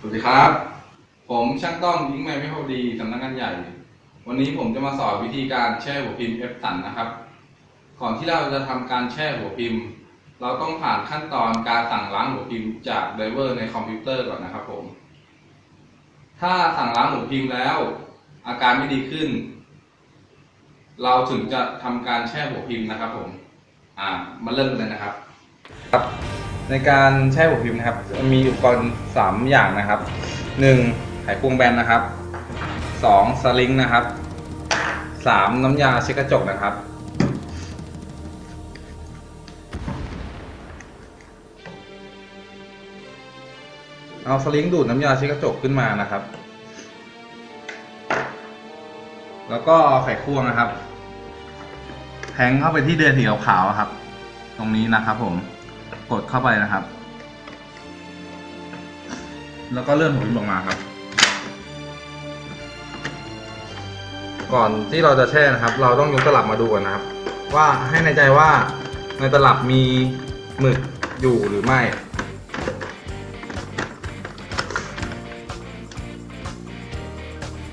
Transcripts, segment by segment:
สวัสดีครับ ผมช่างต้อมยิงไม่ไม่พอดีสำนักงานใหญ่ วันนี้ผมจะมาสอนวิธีการแช่หัวพิมพ์เอฟสันนะครับ ก่อนที่เราจะทำการแช่หัวพิมพ์ เราต้องผ่านขั้นตอนการสั่งล้างหัวพิมพ์จากไดเวอร์ในคอมพิวเตอร์ก่อนนะครับผม ถ้าสั่งล้างหัวพิมพ์แล้ว อาการไม่ดีขึ้น เราถึงจะทำการแช่หัวพิมพ์นะครับผม อ่า มาเริ่มเลยนะครับครับ ในการแช่หัวพิมพ์นะครับมีอุปกรณ์สามอย่างนะครับหนึ่งไขควงแบนนะครับสองสลิงนะครับสามน้ำยาเช็ดกระจกนะครับเอาสลิงดูดน้ำยาเช็ดกระจกขึ้นมานะครับ แล้วก็เอาไขควงนะครับ แทงเข้าไปที่เดือนสีขาวๆครับ ตรงนี้นะครับผม กดเข้าไปนะครับ แล้วก็เลื่อนหัวพิมพ์ออกมาครับ ก่อนที่เราจะแช่นะครับ เราต้องยกตลับมาดูก่อนนะครับ ว่าให้ในใจว่าในตลับมีหมึกอยู่หรือไม่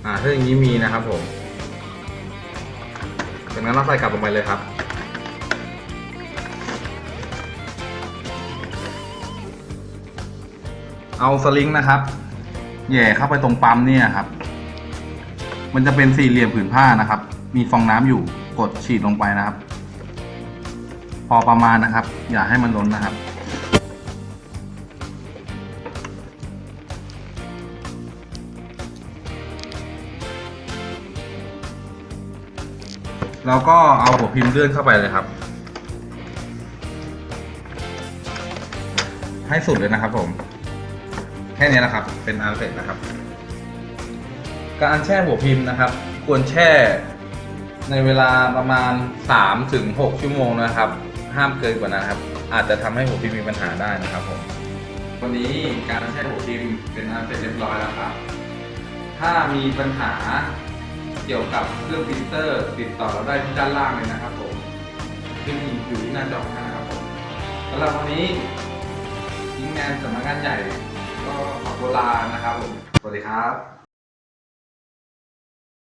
อ่าถ้าอย่างนี้มีนะครับผมจากนั้นเราใส่กลับลงไปเลยครับ เอาสลิงนะครับแย่เข้าไปตรงปั๊มเนี่ยครับ มันจะเป็นสี่เหลี่ยมผืนผ้านะครับ มีฟองน้ำอยู่กดฉีดลงไปนะครับ พอประมาณนะครับ อย่าให้มันล้นนะครับ แล้วก็เอาหัวพิมพ์เลื่อนเข้าไปเลยครับ ให้สุดเลยนะครับผม แค่นี้นะครับ เป็นอันเสร็จนะครับ การแช่หัวพิมพ์นะครับ ควรแช่ในเวลาประมาณ3ถึง6ชั่วโมงนะครับ ห้ามเกินกว่านั้นครับ อาจจะทำให้หัวพิมพ์มีปัญหาได้นะครับผมวันนี้การแช่หัวพิมพ์เป็นอันเสร็จเรียบร้อยแล้วครับ ถ้ามีปัญหาเกี่ยวกับเครื่องปรินเตอร์ติดต่อเราได้ที่ด้านล่างเลยนะครับผมขึ้นอยู่ที่หน้าจอข้างหน้านะครับผมสำหรับวันนี้ยิงแมนสำนักงานใหญ่ ก็ขอตัวลานะครับผมสวัสดีครับ